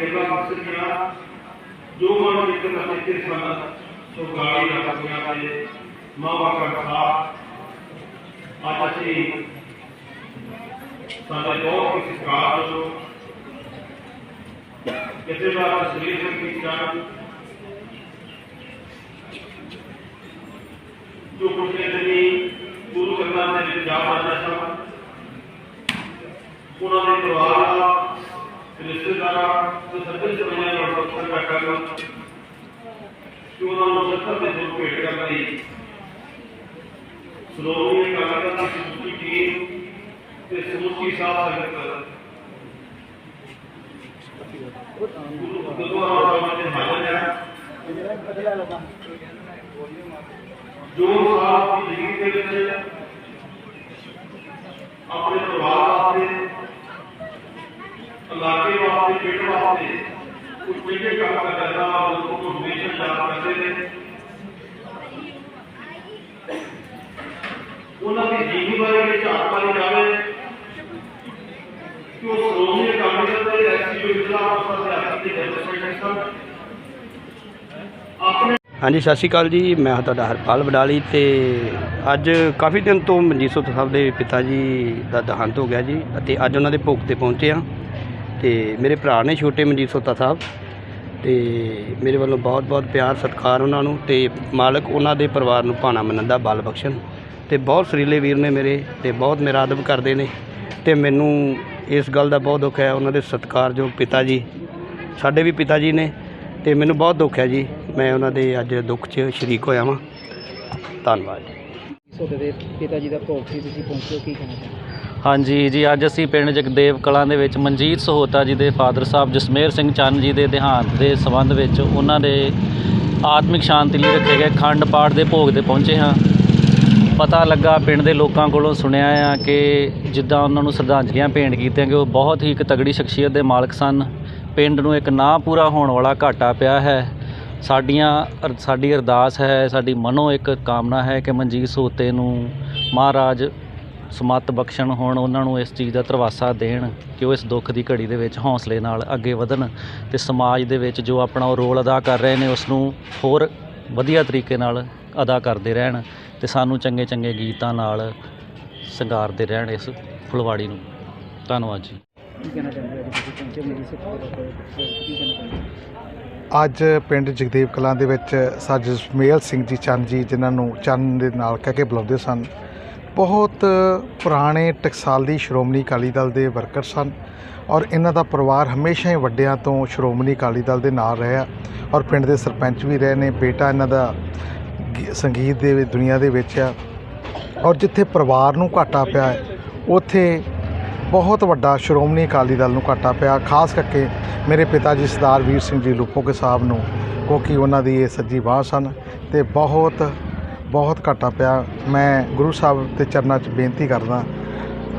ਸੇਵਾ ਬਖਸ਼ ਦੀਆਂ ਜੋ ਮਨ ਵਿੱਚ ਨਸ਼ੇ ਸਨ ਸੋ ਗਾਲੀ ਰੱਖਦੀਆਂ ਤੇ ਮਾਵਾ ਕਰਤਾ ਅੱਜ ਅਸੀਂ ਸਾਡੇ ਬਹੁਤ ਕੁਝ ਸਿਖਾ ਦੋ ਕਿਸੇ ਦਾ ਸਰੀਰ ਵਿੱਚ ਜਾਣ। ਜੋ ਪੁੱਛੇ ਤੇ ਗੁਰੂ ਕਰਨਾ ਦੇ ਵਿੱਚ ਜਾ ਪਾਦਾ ਸਭ ਉਹਨਾਂ ਦੇ ਪਰਿਵਾਰ ਦਾ ਰਿਸ਼ਤੇਦਾਰਾਂ ਤੇ ਸੱਜਣ ਸਮਾਜਾਂ ਦਾ ਪ੍ਰਸ਼ੰਸਾ ਕਰ ਕਰਨਾ ਕਿ ਉਹਨਾਂ ਨੂੰ ਸੱਤਰ ਦੇ ਦੁੱਖ ਭੇਟ ਕਰਨ ਲਈ ਸ਼੍ਰੋਮਣੀ ਅਕਾਲੀ ਦਲ ਦੀ ਸਮੁੱਚੀ ਟੀਮ ਤੇ ਸਮੁੱਚੀ ਸਾਧ ਸੰਗਤ ਗੁਰੂ ਗੁਰਦੁਆਰਾ ਸਾਹਿਬ ਦੇ ਹਾਜ਼ਰ ਹੈ ਜੋ ਸਾਥ ਦੀ ਜ਼ਿੰਦਗੀ ਦੇ ਵਿੱਚ ਆਪਣੇ ਪਰਿਵਾਰ ਵਾਸਤੇ ਇਲਾਕੇ ਵਾਸਤੇ, ਪਿੰਡ ਵਾਸਤੇ ਕੁਝ ਚੰਗੇ ਕੰਮ ਕਰ ਜਾਂਦਾ ਲੋਕਾਂ ਨੂੰ ਹਮੇਸ਼ਾ ਯਾਦ ਕਰਦੇ ਨੇ। ਉਹਨਾਂ ਦੀ ਜੀਵਨੀ ਬਾਰੇ ਵਿੱਚ ਝਾਤ ਮਾਰੀ ਜਾਵੇ ਕਿ ਉਹ ਸ਼੍ਰੋਮਣੀ ਅਕਾਲੀ ਦੇ ਐਸਸੀਓ ਇਜਲਾਸ ਅਧਿਆਪਕ ਦੇ ਡੈਮੋਸਟ੍ਰੇਸ਼ਨ ਸਨ ਆਪਣੇ ਹਾਂਜੀ, ਸਤਿ ਸ਼੍ਰੀ ਅਕਾਲ ਜੀ। ਮੈਂ ਹਾਂ ਤੁਹਾਡਾ ਹਰਪਾਲ ਬਡਾਲੀ ਤੇ ਅੱਜ ਕਾਫੀ ਦਿਨ ਤੋਂ ਮਨਜੀਤ ਸੋਤ ਸਾਹਿਬ ਦੇ ਪਿਤਾ ਜੀ ਦਾ ਦੇਹਾਂਤ ਹੋ ਗਿਆ ਜੀ ਅਤੇ ਅੱਜ ਉਹਨਾਂ ਦੇ ਭੋਗ ਤੇ ਪਹੁੰਚੇ ਆ ਤੇ ਮੇਰੇ ਭਰਾ ਨੇ ਛੋਟੇ ਮਨਜੀਤ ਸੋਤਾ ਸਾਹਿਬ ਤੇ ਮੇਰੇ ਵੱਲੋਂ ਬਹੁਤ ਬਹੁਤ ਪਿਆਰ, ਸਤਿਕਾਰ ਉਹਨਾਂ ਨੂੰ ਤੇ ਮਾਲਕ ਉਹਨਾਂ ਦੇ ਪਰਿਵਾਰ ਨੂੰ ਭਾਣਾ ਮੰਨਣ ਦਾ ਬਲ ਬਖਸ਼ਣ ਤੇ ਬਹੁਤ ਸਰੀਲੇ ਵੀਰ ਨੇ ਮੇਰੇ ਤੇ ਬਹੁਤ ਮੇਰਾ ਅਦਬ ਕਰਦੇ ਨੇ ਤੇ ਮੈਨੂੰ ਇਸ ਗੱਲ ਦਾ ਬਹੁਤ ਦੁੱਖ ਹੈ, ਉਹਨਾਂ ਦੇ ਸਤਿਕਾਰਯੋਗ ਪਿਤਾ ਜੀ, ਸਾਡੇ ਵੀ ਪਿਤਾ ਜੀ ਨੇ ਤੇ ਮੈਨੂੰ ਬਹੁਤ ਦੁੱਖ ਹੈ ਜੀ, ਮੈਂ ਉਹਨਾਂ ਦੇ ਅੱਜ ਦੁੱਖ 'ਚ ਸ਼ਰੀਕ ਹੋਇਆ ਵਾਂ। ਧੰਨਵਾਦ ਜੀ। ਦੇ ਪਿਤਾ ਜੀ ਦਾ ਭੋਗ ਸੀ, ਤੁਸੀਂ ਪਹੁੰਚੇ ਕੀ ਕਹਿਣਾ ਚਾਹੁੰਦੇ ਹਾਂਜੀ ਜੀ, ਅੱਜ ਅਸੀਂ ਪਿੰਡ ਜਗਦੇਵ ਕਲਾਂ ਦੇ ਵਿੱਚ ਮਨਜੀਤ ਸਹੋਤਾ ਜੀ ਦੇ ਫਾਦਰ ਸਾਹਿਬ ਜਸਮੇਰ ਸਿੰਘ ਚੰਨ ਜੀ ਦੇ ਦੇਹਾਂਤ ਦੇ ਸੰਬੰਧ ਵਿੱਚ ਉਹਨਾਂ ਦੇ ਆਤਮਿਕ ਸ਼ਾਂਤੀ ਲਈ ਰੱਖੇ ਗਏ ਖੰਡ ਪਾਠ ਦੇ ਭੋਗ ਤੇ ਪਹੁੰਚੇ ਹਾਂ। ਪਤਾ ਲੱਗਾ ਪਿੰਡ ਦੇ ਲੋਕਾਂ ਕੋਲੋਂ ਸੁਣਿਆ ਆ ਕਿ ਜਿੱਦਾਂ ਉਹਨਾਂ ਨੂੰ ਸ਼ਰਧਾਂਜਲੀਆਂ ਭੇਂਟ ਕੀਤੀਆਂ ਕਿ ਉਹ ਬਹੁਤ ਹੀ ਇੱਕ ਤਗੜੀ ਸ਼ਖਸੀਅਤ ਦੇ ਮਾਲਕ ਸਨ। ਪਿੰਡ ਨੂੰ ਇੱਕ ਨਾ ਪੂਰਾ ਹੋਣ ਵਾਲਾ ਘਾਟਾ ਪਿਆ ਹੈ। ਸਾਡੀਆਂ ਅਰ- ਸਾਡੀ ਅਰਦਾਸ ਹੈ, ਸਾਡੀ ਮਨੋ ਇੱਕ ਕਾਮਨਾ ਹੈ ਕਿ ਮਨਜੀਤ ਸੋਤੇ ਨੂੰ ਮਹਾਰਾਜ ਸਮੱਤ ਬਖਸ਼ਣ ਹੁਣ ਉਹਨਾਂ ਨੂੰ ਇਸ ਚੀਜ਼ ਦਾ ਧਰਵਾਸਾ ਦੇਣ ਕਿ ਉਹ ਇਸ ਦੁੱਖ ਦੀ ਘੜੀ ਦੇ ਵਿੱਚ ਹੌਸਲੇ ਨਾਲ ਅੱਗੇ ਵਧਣ ਤੇ ਸਮਾਜ ਦੇ ਵਿੱਚ ਜੋ ਆਪਣਾ ਉਹ ਰੋਲ ਅਦਾ ਕਰ ਰਹੇ ਨੇ ਉਸ ਨੂੰ ਹੋਰ ਵਧੀਆ ਤਰੀਕੇ ਨਾਲ ਅਦਾ ਕਰਦੇ ਰਹਿਣ ਤੇ ਸਾਨੂੰ ਚੰਗੇ ਚੰਗੇ ਗੀਤਾਂ ਨਾਲ ਸ਼ਿੰਗਾਰਦੇ ਰਹਿਣ ਇਸ ਫੁਲਵਾੜੀ ਨੂੰ। ਧੰਨਵਾਦ ਜੀ। ਅੱਜ ਪਿੰਡ ਜਗਦੇਵ ਕਲਾਂ ਦੇ ਵਿੱਚ ਸਰ ਜਸਮੇਲ ਸਿੰਘ ਜੀ ਚੰਨ ਜੀ ਜਿਨ੍ਹਾਂ ਨੂੰ ਚੰਨ ਦੇ ਨਾਲ ਕਹਿ ਕੇ ਬੁਲਾਉਂਦੇ ਸਨ। ਬਹੁਤ ਪੁਰਾਣੇ ਟਕਸਾਲੀ ਸ਼੍ਰੋਮਣੀ ਅਕਾਲੀ ਦਲ ਦੇ ਵਰਕਰ ਸਨ ਔਰ ਇਹਨਾਂ ਦਾ ਪਰਿਵਾਰ ਹਮੇਸ਼ਾ ਹੀ ਵੱਡਿਆਂ ਤੋਂ ਸ਼੍ਰੋਮਣੀ ਅਕਾਲੀ ਦਲ ਦੇ ਨਾਲ ਰਿਹਾ ਔਰ ਪਿੰਡ ਦੇ ਸਰਪੰਚ ਵੀ ਰਹੇ ਨੇ, ਬੇਟਾ ਇਹਨਾਂ ਦਾ ਸੰਗੀਤ ਦੇ ਦੁਨੀਆ ਦੇ ਵਿੱਚ ਆ ਔਰ ਜਿੱਥੇ ਪਰਿਵਾਰ ਨੂੰ ਘਾਟਾ ਪਿਆ ਹੈ, ਉੱਥੇ ਬਹੁਤ ਵੱਡਾ ਸ਼੍ਰੋਮਣੀ ਅਕਾਲੀ ਦਲ ਨੂੰ ਘਾਟਾ ਪਿਆ, ਖਾਸ ਕਰਕੇ ਮੇਰੇ ਪਿਤਾ ਜੀ ਸਰਦਾਰ ਵੀਰ ਸਿੰਘ ਜੀ ਲੁਪੋਕੇ ਸਾਹਿਬ ਨੂੰ ਕਿਉਂਕਿ ਉਹਨਾਂ ਦੀ ਇਹ ਸੱਜੀ ਬਾਹ ਸਨ ਤੇ ਬਹੁਤ ਬਹੁਤ ਘਾਟਾ ਪਿਆ। ਮੈਂ ਗੁਰੂ ਸਾਹਿਬ ਦੇ ਚਰਨਾਂ 'ਚ ਬੇਨਤੀ ਕਰਦਾ,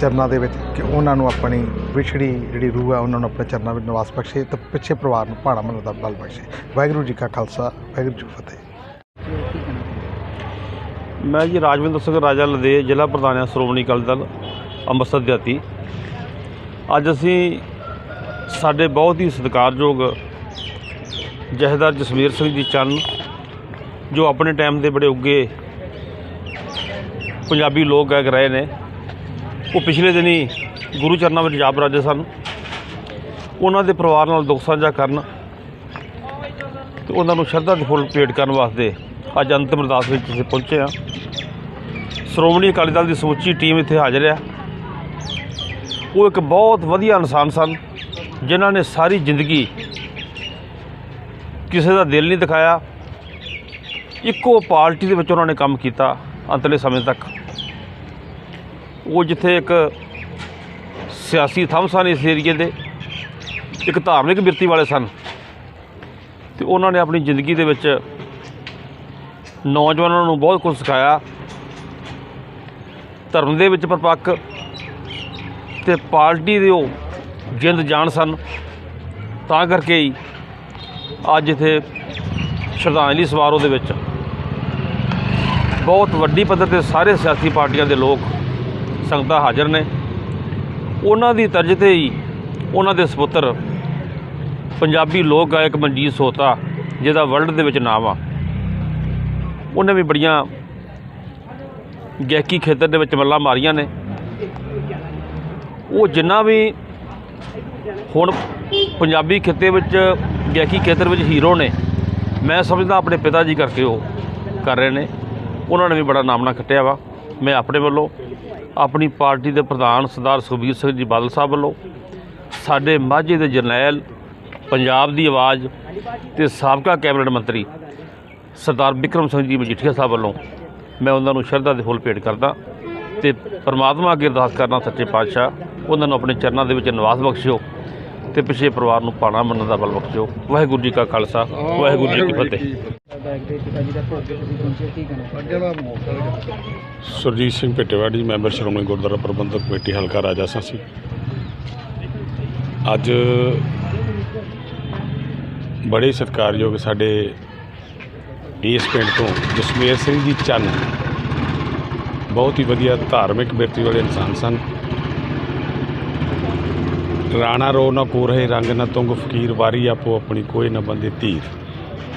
ਚਰਨਾਂ ਦੇ ਵਿੱਚ ਕਿ ਉਹਨਾਂ ਨੂੰ ਆਪਣੀ ਵਿਛੜੀ ਜਿਹੜੀ ਰੂਹ ਹੈ ਉਹਨਾਂ ਨੂੰ ਆਪਣੇ ਚਰਨਾਂ ਵਿੱਚ ਨਿਵਾਸ ਬਖਸ਼ੇ ਤੇ ਪਿੱਛੇ ਪਰਿਵਾਰ ਨੂੰ ਭਾਣਾ ਮਨ ਦਾ ਬਲ ਬਖਸ਼ੇ। ਵਾਹਿਗੁਰੂ ਜੀ ਕਾ ਖਾਲਸਾ, ਵਾਹਿਗੁਰੂ ਜੀ ਫਤਿਹ। ਮੈਂ ਜੀ ਰਾਜਵਿੰਦਰ ਸਿੰਘ ਰਾਜਾ ਲਦੇ ਜ਼ਿਲ੍ਹਾ ਪ੍ਰਧਾਨ ਹਾਂ ਸ਼੍ਰੋਮਣੀ ਅਕਾਲੀ ਦਲ, ਅੰਮ੍ਰਿਤਸਰ ਦਿਹਾਤੀ। ਅੱਜ ਅਸੀਂ ਸਾਡੇ ਬਹੁਤ ਹੀ ਸਤਿਕਾਰਯੋਗ ਜਹੇਦਾਰ ਜਸਵੀਰ ਸਿੰਘ ਜੀ ਚੰਨ ਜੋ ਆਪਣੇ ਟਾਈਮ ਦੇ ਬੜੇ ਉੱਗੇ ਪੰਜਾਬੀ ਲੋਕ ਗਾਇਕ ਰਹੇ ਨੇ, ਉਹ ਪਿਛਲੇ ਦਿਨੀ ਗੁਰੂ ਚਰਨਾਂ ਵਿੱਚ ਜਾ ਬਰਾਜੇ ਸਨ। ਉਹਨਾਂ ਦੇ ਪਰਿਵਾਰ ਨਾਲ ਦੁੱਖ ਸਾਂਝਾ ਕਰਨ ਤੇ ਉਹਨਾਂ ਨੂੰ ਸ਼ਰਧਾ ਦੇ ਫੁੱਲ ਭੇਟ ਕਰਨ ਵਾਸਤੇ ਅੱਜ ਅੰਤਿਮ ਅਰਦਾਸ ਵਿੱਚ ਅਸੀਂ ਪਹੁੰਚੇ ਹਾਂ। ਸ਼੍ਰੋਮਣੀ ਅਕਾਲੀ ਦਲ ਦੀ ਸਮੁੱਚੀ ਟੀਮ ਇੱਥੇ ਹਾਜ਼ਰ ਹੈ। ਉਹ ਇੱਕ ਬਹੁਤ ਵਧੀਆ ਇਨਸਾਨ ਸਨ, ਜਿਨ੍ਹਾਂ ਨੇ ਸਾਰੀ ਜ਼ਿੰਦਗੀ ਕਿਸੇ ਦਾ ਦਿਲ ਨਹੀਂ ਦਿਖਾਇਆ ਇੱਕੋ ਪਾਰਟੀ ਦੇ ਵਿੱਚ ਉਹਨਾਂ ਨੇ ਕੰਮ ਕੀਤਾ ਅੰਤਲੇ ਸਮੇਂ ਤੱਕ। ਉਹ ਜਿੱਥੇ ਇੱਕ ਸਿਆਸੀ ਥੰਮ ਸਨ ਇਸ ਏਰੀਏ ਦੇ, ਇੱਕ ਧਾਰਮਿਕ ਬਿਰਤੀ ਵਾਲੇ ਸਨ। ਤੇ ਉਹਨਾਂ ਨੇ ਆਪਣੀ ਜ਼ਿੰਦਗੀ ਦੇ ਵਿੱਚ ਨੌਜਵਾਨਾਂ ਨੂੰ ਬਹੁਤ ਕੁਝ ਸਿਖਾਇਆ। ਧਰਮ ਦੇ ਵਿੱਚ ਪਰਪੱਕ ਤੇ ਪਾਰਟੀ ਦੇ ਉਹ ਜਿੰਦ ਜਾਣ ਸਨ। ਤਾਂ ਕਰਕੇ ਹੀ ਅੱਜ ਇੱਥੇ ਸ਼ਰਧਾਂਜਲੀ ਸਮਾਰੋਹ ਦੇ ਵਿੱਚ ਬਹੁਤ ਵੱਡੀ ਪੱਧਰ ਤੇ ਸਾਰੇ ਸਿਆਸੀ ਪਾਰਟੀਆਂ ਦੇ ਲੋਕ ਸੰਗਤਾਂ ਹਾਜ਼ਰ ਨੇ। ਉਹਨਾਂ ਦੀ ਤਰਜ਼ ਤੇ ਹੀ ਉਹਨਾਂ ਦੇ ਸੁਪੁੱਤਰ ਪੰਜਾਬੀ ਲੋਕ ਗਾਇਕ ਮਨਜੀਤ ਸੋਤਾ, ਜਿਹਦਾ ਵਰਲਡ ਦੇ ਵਿੱਚ ਨਾਮ ਆ, ਉਹਨੇ ਵੀ ਬੜੀਆਂ ਗਾਇਕੀ ਖੇਤਰ ਦੇ ਵਿੱਚ ਮੱਲਾਂ ਮਾਰੀਆਂ ਨੇ। ਉਹ ਜਿੰਨਾ ਵੀ ਹੁਣ ਪੰਜਾਬੀ ਖਿੱਤੇ ਵਿੱਚ ਗਾਇਕੀ ਖੇਤਰ ਵਿੱਚ ਹੀਰੋ ਨੇ, ਮੈਂ ਸਮਝਦਾ ਆਪਣੇ ਪਿਤਾ ਜੀ ਕਰਕੇ ਉਹ ਕਰ ਰਹੇ ਨੇ। ਉਹਨਾਂ ਨੇ ਵੀ ਬੜਾ ਨਾਮਣਾ ਖੱਟਿਆ ਵਾ। ਮੈਂ ਆਪਣੇ ਵੱਲੋਂ ਆਪਣੀ ਪਾਰਟੀ ਦੇ ਪ੍ਰਧਾਨ ਸਰਦਾਰ ਸੁਖਬੀਰ ਸਿੰਘ ਜੀ ਬਾਦਲ ਸਾਹਿਬ ਵੱਲੋਂ ਸਾਡੇ ਮਾਝੇ ਦੇ ਜਰਨੈਲ, ਪੰਜਾਬ ਦੀ ਆਵਾਜ਼ ਤੇ ਸਾਬਕਾ ਕੈਬਨਿਟ ਮੰਤਰੀ ਸਰਦਾਰ ਬਿਕਰਮ ਸਿੰਘ ਜੀ ਮਜੀਠੀਆ ਸਾਹਿਬ ਵੱਲੋਂ ਮੈਂ ਉਹਨਾਂ ਨੂੰ ਸ਼ਰਧਾ ਦੇ ਫੁੱਲ ਭੇਟ ਕਰਦਾ ਤੇ ਪਰਮਾਤਮਾ ਅੱਗੇ ਅਰਦਾਸ ਕਰਨਾ ਸੱਚੇ ਪਾਤਸ਼ਾਹ, ਉਹਨਾਂ ਨੂੰ ਆਪਣੇ ਚਰਨਾਂ ਦੇ ਵਿੱਚ ਨਿਵਾਸ ਬਖਸ਼ਿਓ। ਤੇ ਪਿਛੇ ਪਰਿਵਾਰ ਨੂੰ ਪਾਣਾ ਮੰਨਣ ਦਾ ਬਲ ਬਖਸ਼ਿਓ। ਵਾਹਿਗੁਰੂ ਜੀ ਕਾ ਖਾਲਸਾ ਵਾਹਿਗੁਰੂ ਜੀ ਕੀ ਫਤਿਹ। ਜੀ ਸੁਰਜੀਤ ਸਿੰਘ ਭੇਟੇਵਾੜੀ ਮੈਂਬਰ ਸ਼੍ਰੋਮਣੀ ਗੁਰਦੁਆਰਾ ਪ੍ਰਬੰਧਕ ਕਮੇਟੀ ਹਲਕਾ ਰਾਜਾ ਸਾਂਸੀ। ਅੱਜ ਬੜੇ ਸਤਿਕਾਰਯੋਗ ਸਾਡੇ ਇਸ ਪਿੰਡ ਤੋਂ ਜਸਮੇਰ ਸਿੰਘ ਜੀ ਚੰਨ। ਬਹੁਤ ਹੀ ਵਧੀਆ ਧਾਰਮਿਕ ਬਿਰਤੀ ਵਾਲੇ ਇਨਸਾਨ ਸਨ। ਰਾਣਾ ਰੋ ਨਾ ਕੋ ਰਹੇ ਰੰਗ ਨਾ ਤੁੰਗ ਫਕੀਰ ਵਾਰੀ ਆਪੋ ਆਪਣੀ ਕੋਈ ਨਾ ਬੰਦੇ ਧੀਰ।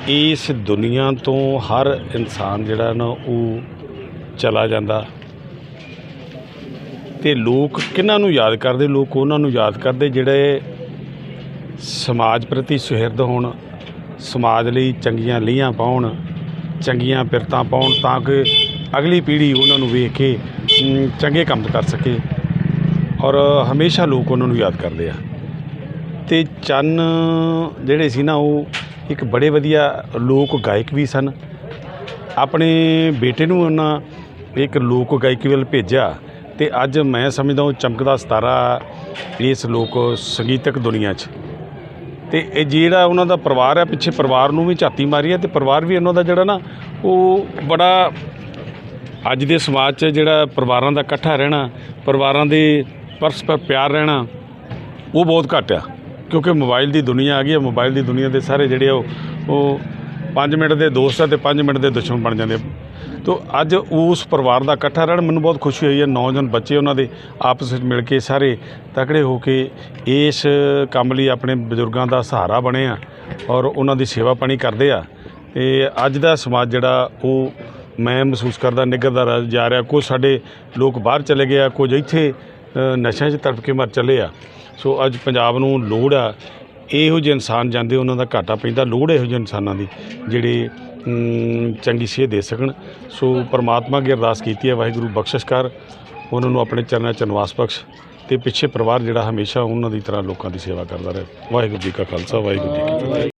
ਇਸ ਦੁਨੀਆ ਤੋਂ ਹਰ ਇਨਸਾਨ ਜਿਹੜਾ ਨਾ ਉਹ ਚਲਾ ਜਾਂਦਾ। ਤੇ ਲੋਕ ਕਿਹਨਾਂ ਨੂੰ ਯਾਦ ਕਰਦੇ? ਲੋਕ ਉਹਨਾਂ ਨੂੰ ਯਾਦ ਕਰਦੇ ਜਿਹੜੇ ਸਮਾਜ ਪ੍ਰਤੀ ਸੁਹਿਰਦ ਹੋਣ, ਸਮਾਜ ਲਈ ਚੰਗੀਆਂ ਲੀਹਾਂ ਪਾਉਣ, ਚੰਗੀਆਂ ਪਿਰਤਾਂ ਪਾਉਣ ਤਾਂ ਕਿ ਅਗਲੀ ਪੀੜ੍ਹੀ ਉਹਨਾਂ ਨੂੰ ਵੇਖ ਕੇ ਚੰਗੇ ਕੰਮ ਕਰ ਸਕੇ। ਔਰ ਹਮੇਸ਼ਾ ਲੋਕ ਉਹਨਾਂ ਨੂੰ ਯਾਦ ਕਰਦੇ ਆ। ਅਤੇ ਚੰਨ ਜਿਹੜੇ ਸੀ ਨਾ, ਉਹ ਇੱਕ ਬੜੇ ਵਧੀਆ ਲੋਕ ਗਾਇਕ ਵੀ ਸਨ। ਆਪਣੇ ਬੇਟੇ ਨੂੰ ਉਹਨਾਂ ਇੱਕ ਲੋਕ ਗਾਇਕੀ ਵੱਲ ਭੇਜਿਆ ਤੇ ਅੱਜ ਮੈਂ ਸਮਝਦਾ ਉਹ ਚਮਕਦਾ ਸਿਤਾਰਾ ਇਸ ਲੋਕ ਸੰਗੀਤਕ ਦੁਨੀਆ 'ਚ। ਤੇ ਇਹ ਜਿਹੜਾ ਉਹਨਾਂ ਦਾ ਪਰਿਵਾਰ ਹੈ ਪਿੱਛੇ ਪਰਿਵਾਰ ਨੂੰ ਵੀ ਝਾਤੀ ਮਾਰੀ ਹੈ ਤੇ ਪਰਿਵਾਰ ਵੀ ਉਹਨਾਂ ਦਾ ਜਿਹੜਾ ਨਾ, ਉਹ ਬੜਾ ਅੱਜ ਦੇ ਸਮਾਜ 'ਚ ਜਿਹੜਾ ਪਰਿਵਾਰਾਂ ਦਾ ਇਕੱਠਾ ਰਹਿਣਾ, ਪਰਿਵਾਰਾਂ ਦੇ ਪਰਸਪਰ ਪਿਆਰ ਰਹਿਣਾ, ਉਹ ਬਹੁਤ ਘੱਟ ਆ। ਕਿਉਂਕਿ ਮੋਬਾਈਲ ਦੀ ਦੁਨੀਆ ਆ ਗਈ ਹੈ ਮੋਬਾਈਲ ਦੀ ਦੁਨੀਆ ਦੇ ਸਾਰੇ ਜਿਹੜੇ ਆ, ਉਹ ਉਹ 5 ਮਿੰਟ ਦੇ ਦੋਸਤ ਆ ਤੇ 5 ਮਿੰਟ ਦੇ ਦੁਸ਼ਮਣ ਬਣ ਜਾਂਦੇ ਤੋ ਅੱਜ ਉਸ ਪਰਿਵਾਰ ਦਾ ਇਕੱਠਾ ਰਹਿਣ ਮੈਨੂੰ ਬਹੁਤ ਖੁਸ਼ੀ ਹੋਈ ਹੈ ਨੌਜਵਾਨ ਬੱਚੇ ਉਹਨਾਂ ਦੇ ਆਪਸ ਵਿੱਚ ਮਿਲ ਕੇ ਸਾਰੇ ਤਕੜੇ ਹੋ ਕੇ ਇਸ ਕੰਮ ਲਈ ਆਪਣੇ ਬਜ਼ੁਰਗਾਂ ਦਾ ਸਹਾਰਾ ਬਣੇ ਆ ਔਰ ਉਹਨਾਂ ਦੀ ਸੇਵਾ ਪਾਣੀ ਕਰਦੇ ਆ। ਤੇ ਅੱਜ ਦਾ ਸਮਾਜ ਜਿਹੜਾ, ਉਹ ਮੈਂ ਮਹਿਸੂਸ ਕਰਦਾ, ਨਿੱਘਰਦਾ ਰ- ਜਾ ਰਿਹਾ। ਕੁਝ ਸਾਡੇ ਲੋਕ ਬਾਹਰ ਚਲੇ ਗਏ ਆ ਕੁਝ ਇੱਥੇ ਨਸ਼ਿਆਂ 'ਚ ਤੜਪ ਕੇ ਮਰ ਚੱਲੇ ਆ। ਸੋ ਅੱਜ ਪੰਜਾਬ ਨੂੰ ਲੋੜ ਆ, ਇਹੋ ਜਿਹੇ ਇਨਸਾਨ ਜਾਂਦੇ ਉਹਨਾਂ ਦਾ ਘਾਟਾ ਪੈਂਦਾ, ਲੋੜ ਇਹੋ ਜਿਹੇ ਇਨਸਾਨਾਂ ਦੀ, ਜਿਹੜੇ ਚੰਗੀ ਸੇਧ ਦੇ ਸਕਣ। ਸੋ ਪਰਮਾਤਮਾ ਅੱਗੇ ਅਰਦਾਸ ਕੀਤੀ ਹੈ, ਵਾਹਿਗੁਰੂ ਬਖਸ਼ਿਸ਼ ਕਰ, ਉਹਨਾਂ ਨੂੰ ਆਪਣੇ ਚਰਨਾਂ 'ਚ ਨਿਵਾਸ ਬਖਸ਼ ਤੇ ਪਿੱਛੇ ਪਰਿਵਾਰ ਜਿਹੜਾ ਹਮੇਸ਼ਾ ਉਹਨਾਂ ਦੀ ਤਰ੍ਹਾਂ ਲੋਕਾਂ ਦੀ ਸੇਵਾ ਕਰਦਾ ਰਹੇ। ਵਾਹਿਗੁਰੂ ਜੀ ਕਾ ਖਾਲਸਾ, ਵਾਹਿਗੁਰੂ ਜੀ ਕੀ ਫਤਿਹ।